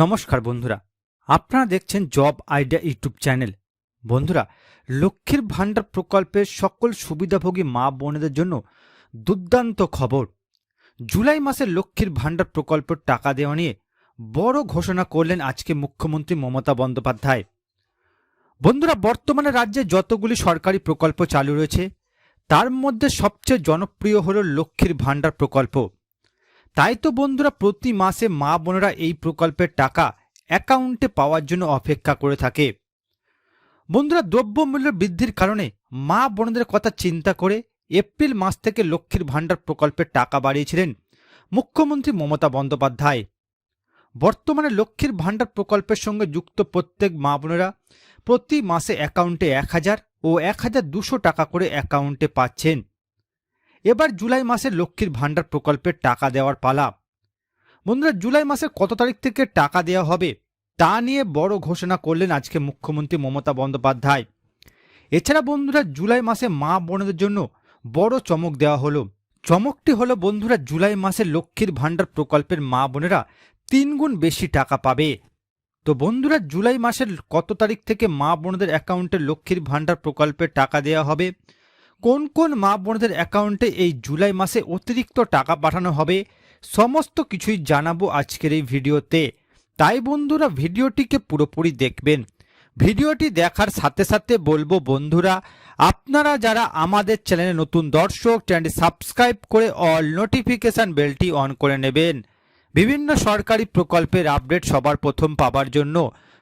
নমস্কার বন্ধুরা, আপনারা দেখছেন জব আইডিয়া ইউটিউব চ্যানেল। বন্ধুরা, লক্ষ্মীর ভাণ্ডার প্রকল্পের সকল সুবিধাভোগী মা বোনেদের জন্য দুর্দান্ত খবর। জুলাই মাসে লক্ষ্মীর ভাণ্ডার প্রকল্পের টাকা দেওয়া নিয়ে বড় ঘোষণা করলেন আজকে মুখ্যমন্ত্রী মমতা বন্দ্যোপাধ্যায়। বন্ধুরা, বর্তমানে রাজ্যে যতগুলি সরকারি প্রকল্প চালু রয়েছে, তার মধ্যে সবচেয়ে জনপ্রিয় হল লক্ষ্মীর ভাণ্ডার প্রকল্প। তাই তো বন্ধুরা প্রতি মাসে মা বোনেরা এই প্রকল্পের টাকা অ্যাকাউন্টে পাওয়ার জন্য অপেক্ষা করে থাকে। বন্ধুরা দ্রব্যমূল্য বৃদ্ধির কারণে মা বোনদের কথা চিন্তা করে এপ্রিল মাস থেকে লক্ষ্মীর ভাণ্ডার প্রকল্পের টাকা বাড়িয়েছিলেন মুখ্যমন্ত্রী মমতা বন্দ্যোপাধ্যায়। বর্তমানে লক্ষ্মীর ভাণ্ডার প্রকল্পের সঙ্গে যুক্ত প্রত্যেক মা বোনেরা প্রতি মাসে অ্যাকাউন্টে এক হাজার ও এক হাজার দুশো টাকা করে অ্যাকাউন্টে পাচ্ছেন। এবার জুলাই মাসে লক্ষ্মীর ভাণ্ডার প্রকল্পের টাকা দেওয়ার পালা। বন্ধুরা, জুলাই মাসের কত তারিখ থেকে টাকা দেওয়া হবে, তা নিয়ে বড় ঘোষণা করলেন আজকে মুখ্যমন্ত্রী মমতা বন্দ্যোপাধ্যায়। এছাড়া বন্ধুরা, জুলাই মাসে মা বোনদের জন্য বড় চমক দেওয়া হলো। চমকটি হলো, বন্ধুরা, জুলাই মাসে লক্ষ্মীর ভাণ্ডার প্রকল্পের মা বোনেরা তিন গুণ বেশি টাকা পাবে। তো বন্ধুরা, জুলাই মাসের কত তারিখ থেকে মা বোনদের অ্যাকাউন্টে লক্ষ্মীর ভাণ্ডার প্রকল্পের টাকা দেওয়া হবে কোন কোন মা বোনদের অ্যাকাউন্টে এই জুলাই মাসে অতিরিক্ত টাকা পাঠানো হবে, সমস্ত কিছুই জানাব আজকের এই ভিডিওতে। তাই বন্ধুরা, ভিডিওটিকে পুরোপুরি দেখবেন। ভিডিওটি দেখার সাথে সাথে বলব বন্ধুরা, আপনারা যারা আমাদের চ্যানেলে নতুন দর্শক, চ্যানেলটি সাবস্ক্রাইব করে অল নোটিফিকেশান বেলটি অন করে নেবেন। বিভিন্ন সরকারি প্রকল্পের আপডেট সবার প্রথম পাবার জন্য।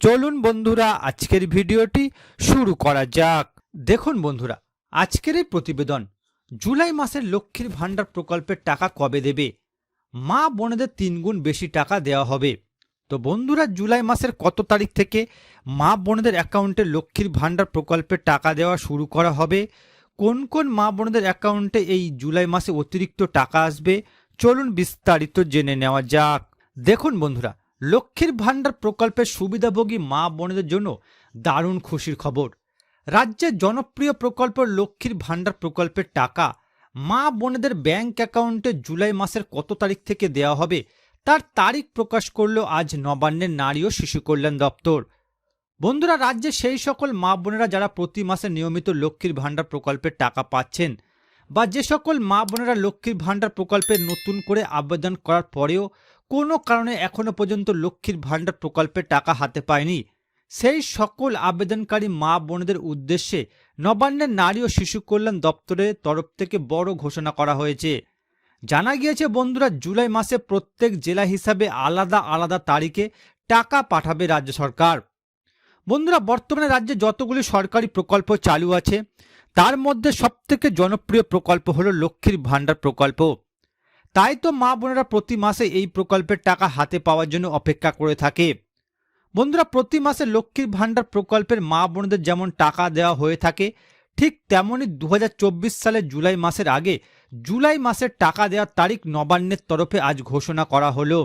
চলুন বন্ধুরা, আজকের ভিডিওটি শুরু করা যাক। দেখুন বন্ধুরা আজকের এই প্রতিবেদন জুলাই মাসের লক্ষ্মীর ভাণ্ডার প্রকল্পের টাকা কবে দেবে? মা বোনেদের তিনগুণ বেশি টাকা দেওয়া হবে। তো বন্ধুরা, জুলাই মাসের কত তারিখ থেকে মা বোনেদের অ্যাকাউন্টে লক্ষ্মীর ভাণ্ডার প্রকল্পের টাকা দেওয়া শুরু করা হবে? কোন কোন মা বোনেদের অ্যাকাউন্টে এই জুলাই মাসে অতিরিক্ত টাকা আসবে? চলুন বিস্তারিত জেনে নেওয়া যাক। দেখুন বন্ধুরা, লক্ষ্মীর ভাণ্ডার প্রকল্পের সুবিধাভোগী মা বোনেদের জন্য দারুণ খুশির খবর। রাজ্যের জনপ্রিয় প্রকল্প লক্ষ্মীর ভাণ্ডার প্রকল্পের টাকা মা বোনেদের ব্যাংক অ্যাকাউন্টে জুলাই মাসের কত তারিখ থেকে দেওয়া হবে তার তারিখ প্রকাশ করল আজ নবান্নের নারী ও শিশু কল্যাণ দপ্তর। বন্ধুরা, রাজ্যে সেই সকল মা বোনেরা যারা প্রতি মাসে নিয়মিত লক্ষ্মীর ভাণ্ডার প্রকল্পের টাকা পাচ্ছেন বা যে সকল মা বোনেরা লক্ষ্মীর ভাণ্ডার প্রকল্পে নতুন করে আবেদন করার পরেও কোনো কারণে এখনও পর্যন্ত লক্ষ্মীর ভাণ্ডার প্রকল্পের টাকা হাতে পায়নি। সেই সকল আবেদনকারী মা বোনদের উদ্দেশ্যে নবান্নের নারী ও শিশু কল্যাণ দপ্তরের তরফ থেকে বড় ঘোষণা করা হয়েছে। জানা গিয়েছে, বন্ধুরা, জুলাই মাসে প্রত্যেক জেলা হিসাবে আলাদা আলাদা তারিখে টাকা পাঠাবে রাজ্য সরকার। বন্ধুরা, বর্তমানে রাজ্যে যতগুলি সরকারি প্রকল্প চালু আছে, তার মধ্যে সবথেকে জনপ্রিয় প্রকল্প হলো লক্ষ্মীর ভাণ্ডার প্রকল্প। তাই তো মা বোনেরা প্রতি মাসে এই প্রকল্পের টাকা হাতে পাওয়ার জন্য অপেক্ষা করে থাকে। বন্ধুরা, প্রতি মাসে লক্ষ্মীর ভাণ্ডার প্রকল্পের মা বোনদের যেমন টাকা দেওয়া হয়ে থাকে, ঠিক তেমনই দু হাজার চব্বিশ সালের জুলাই মাসের আগে জুলাই মাসের টাকা দেওয়ার তারিখ নবান্নের তরফে আজ ঘোষণা করা হলো।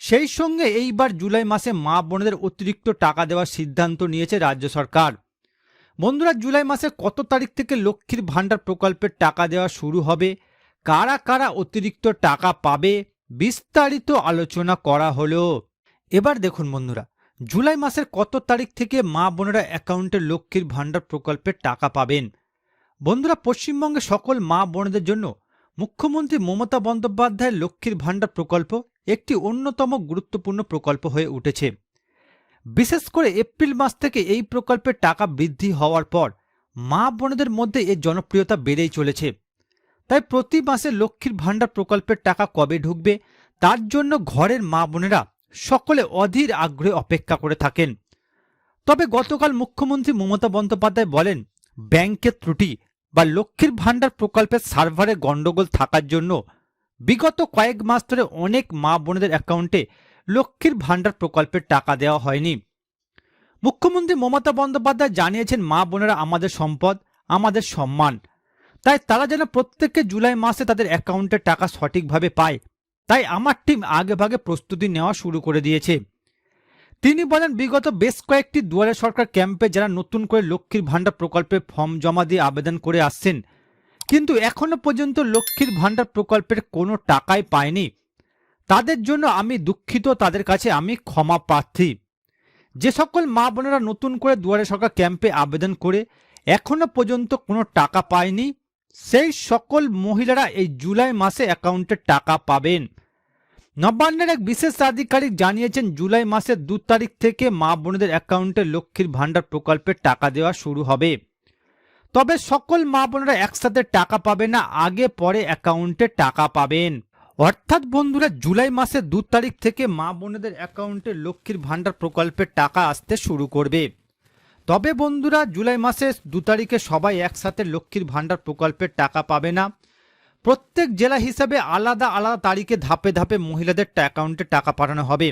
সেই সঙ্গে এইবার জুলাই মাসে মা বোনদের অতিরিক্ত টাকা দেওয়ার সিদ্ধান্ত নিয়েছে রাজ্য সরকার। বন্ধুরা, জুলাই মাসে কত তারিখ থেকে লক্ষ্মীর ভাণ্ডার প্রকল্পের টাকা দেওয়া শুরু হবে, কারা কারা অতিরিক্ত টাকা পাবে, বিস্তারিত আলোচনা করা হলো। এবার দেখুন বন্ধুরা জুলাই মাসের কত তারিখ থেকে মা বোনেরা অ্যাকাউন্টে লক্ষ্মীর ভাণ্ডার প্রকল্পের টাকা পাবেন? বন্ধুরা, পশ্চিমবঙ্গে সকল মা বোনদের জন্য মুখ্যমন্ত্রী মমতা বন্দ্যোপাধ্যায়ের লক্ষ্মীর ভাণ্ডার প্রকল্প একটি অন্যতম গুরুত্বপূর্ণ প্রকল্প হয়ে উঠেছে। বিশেষ করে এপ্রিল মাস থেকে এই প্রকল্পের টাকা বৃদ্ধি হওয়ার পর মা বোনেদের মধ্যে এর জনপ্রিয়তা বেড়েই চলেছে। তাই প্রতি মাসে লক্ষ্মীর ভাণ্ডার প্রকল্পের টাকা কবে ঢুকবে, তার জন্য ঘরের মা বোনেরা সকলে অধীর আগ্রহে অপেক্ষা করে থাকেন। তবে গতকাল মুখ্যমন্ত্রী মমতা বন্দ্যোপাধ্যায় বলেন, ব্যাংকের ত্রুটি বা লক্ষ্মীর ভাণ্ডার প্রকল্পের সার্ভারে গণ্ডগোল থাকার জন্য বিগত কয়েক মাস ধরে অনেক মা বোনেদের অ্যাকাউন্টে লক্ষ্মীর ভাণ্ডার প্রকল্পের টাকা দেওয়া হয়নি। মুখ্যমন্ত্রী মমতা বন্দ্যোপাধ্যায় জানিয়েছেন, মা বোনেরা আমাদের সম্পদ, আমাদের সম্মান। তাই তারা যেন প্রত্যেককে জুলাই মাসে তাদের অ্যাকাউন্টে টাকা সঠিকভাবে পায়। তাই আমার টিম আগেভাগে প্রস্তুতি নেওয়া শুরু করে দিয়েছে। তিনি বলেন, বিগত বেশ কয়েকটি দুয়ারে সরকার ক্যাম্পে যারা নতুন করে লক্ষ্মীর ভাণ্ডার প্রকল্পে ফর্ম জমা দিয়ে আবেদন করে আসছেন, কিন্তু এখনও পর্যন্ত লক্ষ্মীর ভাণ্ডার প্রকল্পের কোনো টাকাই পায়নি। তাদের জন্য আমি দুঃখিত, তাদের কাছে আমি ক্ষমা প্রার্থী। যে সকল মা বোনেরা নতুন করে দুয়ারে সরকার ক্যাম্পে আবেদন করে, এখনও পর্যন্ত কোনো টাকা পায়নি। সেই সকল মহিলারা এই জুলাই মাসে অ্যাকাউন্টে টাকা পাবেন। নবান্নের এক বিশেষ আধিকারিক জানিয়েছেন, জুলাই মাসের দু তারিখ থেকে মা বোনেদের অ্যাকাউন্টে লক্ষ্মীর ভাণ্ডার প্রকল্পে টাকা দেওয়া শুরু হবে। তবে সকল মা বোনেরা একসাথে টাকা পাবে না, আগে পরে অ্যাকাউন্টে টাকা পাবেন। অর্থাৎ বন্ধুরা, জুলাই মাসের দু তারিখ থেকে মা বোনেদের অ্যাকাউন্টে লক্ষ্মীর ভাণ্ডার প্রকল্পের টাকা আসতে শুরু করবে। তবে বন্ধুরা, জুলাই মাসে দু তারিখে সবাই একসাথে লক্ষ্মীর ভাণ্ডার প্রকল্পের টাকা পাবে না। প্রত্যেক জেলা হিসাবে আলাদা আলাদা তারিখে ধাপে ধাপে মহিলাদের অ্যাকাউন্টে টাকা পাঠানো হবে।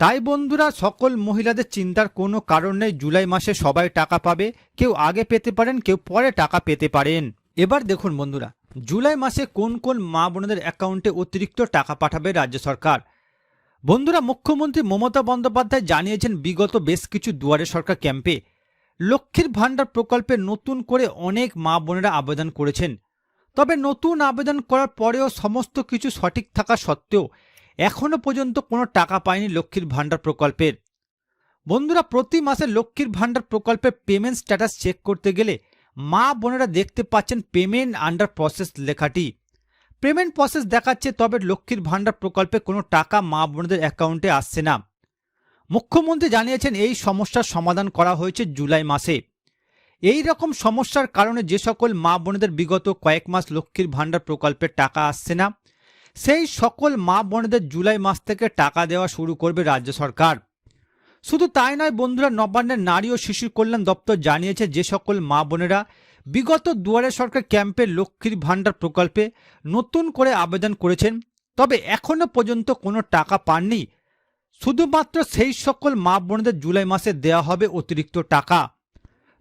তাই বন্ধুরা, সকল মহিলাদের চিন্তার কোনো কারণ নেই, জুলাই মাসে সবাই টাকা পাবে। কেউ আগে পেতে পারেন, কেউ পরে টাকা পেতে পারেন। এবার দেখুন বন্ধুরা, জুলাই মাসে কোন কোন মা বোনদের অ্যাকাউন্টে অতিরিক্ত টাকা পাঠাবে রাজ্য সরকার? বন্ধুরা, মুখ্যমন্ত্রী মমতা বন্দ্যোপাধ্যায় জানিয়েছেন বিগত বেশ কিছু দুয়ারে সরকার ক্যাম্পে লক্ষ্মীর ভাণ্ডার প্রকল্পে নতুন করে অনেক মা বোনেরা আবেদন করেছেন। তবে নতুন আবেদন করার পরেও সমস্ত কিছু সঠিক থাকা সত্ত্বেও এখনও পর্যন্ত কোনো টাকা পায়নি লক্ষ্মীর ভাণ্ডার প্রকল্পের। বন্ধুরা, প্রতি মাসে লক্ষ্মীর ভাণ্ডার প্রকল্পের পেমেন্ট স্ট্যাটাস চেক করতে গেলে মা বোনেরা দেখতে পাচ্ছেন পেমেন্ট আন্ডার প্রসেস লেখাটি। পেমেন্ট প্রসেস দেখাচ্ছে তবে লক্ষ্মীর ভাণ্ডার প্রকল্পে কোনো টাকা মা বোনদের অ্যাকাউন্টে আসছে না। মুখ্যমন্ত্রী জানিয়েছেন এই সমস্যার সমাধান করা হয়েছে জুলাই মাসে। এই রকম সমস্যার কারণে যে সকল মা বোনেদের বিগত কয়েক মাস লক্ষ্মীর ভাণ্ডার প্রকল্পের টাকা আসছে না, সেই সকল মা বোনেদের জুলাই মাস থেকে টাকা দেওয়া শুরু করবে রাজ্য সরকার। শুধু তাই নয়, বন্ধুরা, নবান্নের নারী ও শিশু কল্যাণ দপ্তর জানিয়েছে যে সকল মা বোনেরা বিগত দুয়ারে সরকার ক্যাম্পে লক্ষ্মীর ভাণ্ডার প্রকল্পে নতুন করে আবেদন করেছেন, তবে এখনও পর্যন্ত কোনো টাকা পাননি। শুধুমাত্র সেই সকল মা বোনদের জুলাই মাসে দেওয়া হবে অতিরিক্ত টাকা।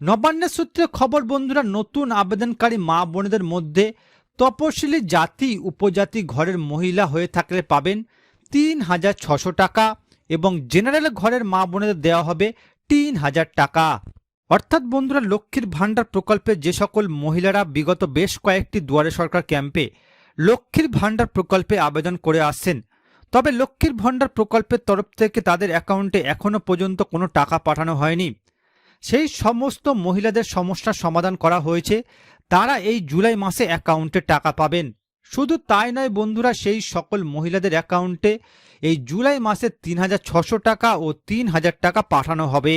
নবান্নের সূত্রে খবর, বন্ধুরা, নতুন আবেদনকারী মা বোনেদের মধ্যে তপশিলি জাতি, উপজাতি ঘরের মহিলা হয়ে থাকলে পাবেন তিন হাজার ছশো টাকা এবং জেনারেল ঘরের মা বোনেদের দেওয়া হবে তিন হাজার টাকা। অর্থাৎ বন্ধুরা, লক্ষ্মীর ভাণ্ডার প্রকল্পে যে সকল মহিলারা বিগত বেশ কয়েকটি দুয়ারে সরকার ক্যাম্পে লক্ষ্মীর ভাণ্ডার প্রকল্পে আবেদন করে আসছেন, তবে লক্ষ্মীর ভাণ্ডার প্রকল্পের তরফ থেকে তাদের অ্যাকাউন্টে এখনও পর্যন্ত কোনো টাকা পাঠানো হয়নি। সেই সমস্ত মহিলাদের সমস্যার সমাধান করা হয়েছে, তারা এই জুলাই মাসে অ্যাকাউন্টে টাকা পাবেন। শুধু তাই নয় বন্ধুরা, সেই সকল মহিলাদের অ্যাকাউন্টে এই জুলাই মাসে তিন হাজার ছশো টাকা ও তিন হাজার টাকা পাঠানো হবে।